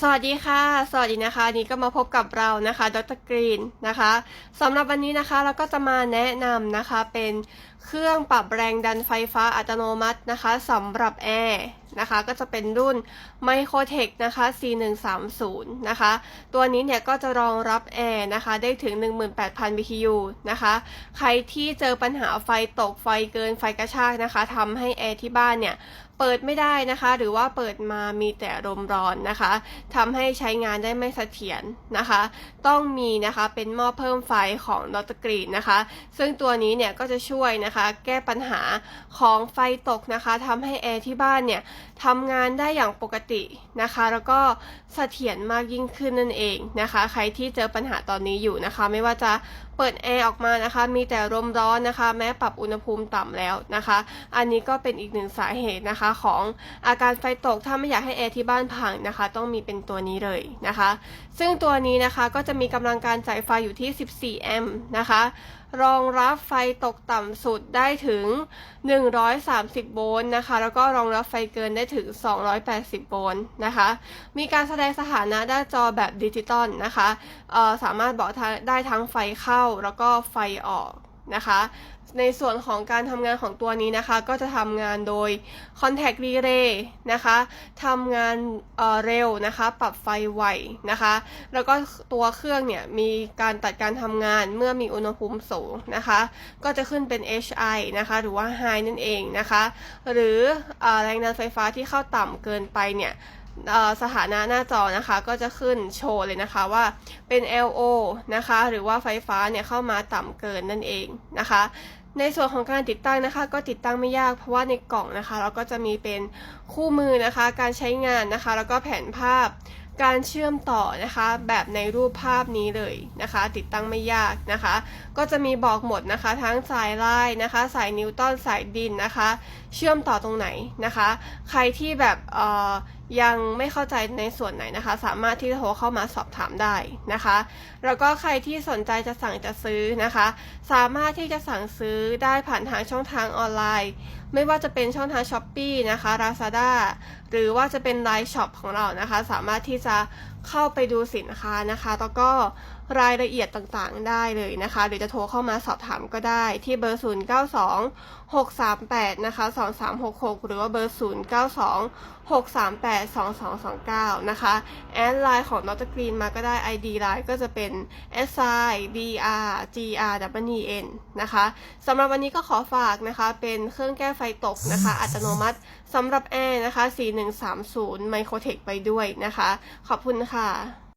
สวัสดีค่ะ สวัสดีนะคะนนี้ก็มาพบกับเรานะคะ ดรกรีนนะคะสำหรับวันนี้นะคะเราก็จะมาแนะนำนะคะเป็นเครื่องปรับแรงดันไฟฟ้าอัตโนมัตินะคะสำหรับแอร์นะคะก็จะเป็นรุ่น Microtech นะคะ C130 นะคะ ตัวนี้เนี่ยก็จะรองรับแอร์นะคะ ได้ถึง 18,000 BTU นะคะ ใครที่เจอปัญหาไฟตกไฟเกินไฟกระชากนะคะทำให้แอร์ที่บ้านเนี่ย เปิดไม่ได้นะคะ หรือว่าเปิดมามีแต่ลมร้อนนะคะทำให้ใช้งานได้ไม่เสถียรนะคะ ต้องมีนะคะเป็นหม้อเพิ่มไฟของดอตกรีนนะคะ ซึ่งตัวนี้เนี่ยก็จะช่วยนะคะ แก้ปัญหาของไฟตกนะคะทำให้แอร์ที่บ้านเนี่ยทำงานได้อย่างปกตินะคะ แล้วก็เสถียรมากยิ่งขึ้นนั่นเองนะคะ ใครที่เจอปัญหาตอนนี้อยู่นะคะ ไม่ว่าจะ เปิดแอร์ออกมานะคะ มีแต่ลมร้อนนะคะ แม้ปรับอุณหภูมิต่ำแล้วนะคะ อันนี้ก็เป็นอีกหนึ่งสาเหตุนะคะของอาการไฟตกถ้าไม่อยากให้แอร์ที่บ้านพังนะคะ ต้องมีเป็นตัวนี้เลยนะคะ ซึ่งตัวนี้นะคะก็จะมีกำลังการจ่ายไฟอยู่ที่ 14 แอมป์นะคะรองรับไฟตกต่ำสุดได้ถึง 130 โวลต์นะคะ แล้วก็รองรับไฟเกินได้ถึง 280 โวลต์นะคะ มีการแสดงสถานะหน้าจอแบบดิจิตอลนะคะสามารถบอกได้ทั้งไฟเข้าแล้วก็ไฟออก นะคะ ในส่วนของการทำงานของตัวนี้นะคะ ก็จะทำงานโดย Contact Relay นะคะทำงานเเร็วนะคะ ปรับไฟไวนะคะ แล้วก็ตัวเครื่องเนี่ยมีการตัดการทำงานเมื่อมีอุณหภูมิสูงนะคะ ก็จะขึ้นเป็น HI นะคะ หรือว่า High นั่นเองนะคะ หรืออแรงดันไฟฟ้าที่เข้าต่ำเกินไปเนี่ย สถานะหน้าจอนะคะก็จะขึ้นโชว์เลยนะคะว่าเป็น LO นะคะหรือว่าไฟฟ้าเนี่ยเข้ามาต่ำเกินนั่นเองนะคะ ในส่วนของการติดตั้งนะคะ ก็ติดตั้งไม่ยากเพราะว่าในกล่องนะคะ เราก็จะมีเป็นคู่มือนะคะ การใช้งานนะคะ แล้วก็แผนภาพการเชื่อมต่อนะคะ แบบในรูปภาพนี้เลยนะคะ ติดตั้งไม่ยากนะคะ ก็จะมีบอกหมดนะคะ ทั้งสายไลายนะคะ สายนิวตันสายดินนะคะ เชื่อมต่อตรงไหนนะคะ ใครที่แบบเอ่อ ยังไม่เข้าใจในส่วนไหนนะคะ สามารถที่จะโทรเข้ามาสอบถามได้นะคะ แล้วก็ใครที่สนใจจะสั่งจะซื้อนะคะ สามารถที่จะสั่งซื้อได้ผ่านทางช่องทางออนไลน์ ไม่ว่าจะเป็นช่องทาง s h อ p e e นะคะ Lazada หรือว่าจะเป็น Line Shop ของเรานะคะ สามารถที่จะ เข้าไปดูสินค้านะคะ แล้วก็รายละเอียดต่างๆได้เลยนะคะ หรือจะโทรเข้ามาสอบถามก็ได้ที่เบอร์ 0 9 2 6 3 8 นะคะ 2 3 6 6 หรือว่าเบอร์ 0 9 2 6 3 8 2 2 2 9 นะคะ แอดไลน์ของนอตกรีนมาก็ได้ ID ไลน์ก็จะเป็น s i b r g r w e n นะคะสำหรับวันนี้ก็ขอฝากนะคะ เป็นเครื่องแก้ไฟตกนะคะ อัตโนมัติสำหรับแอร์นะคะ 4130 Microtech ไปด้วยนะคะ ขอบคุณค่ะ二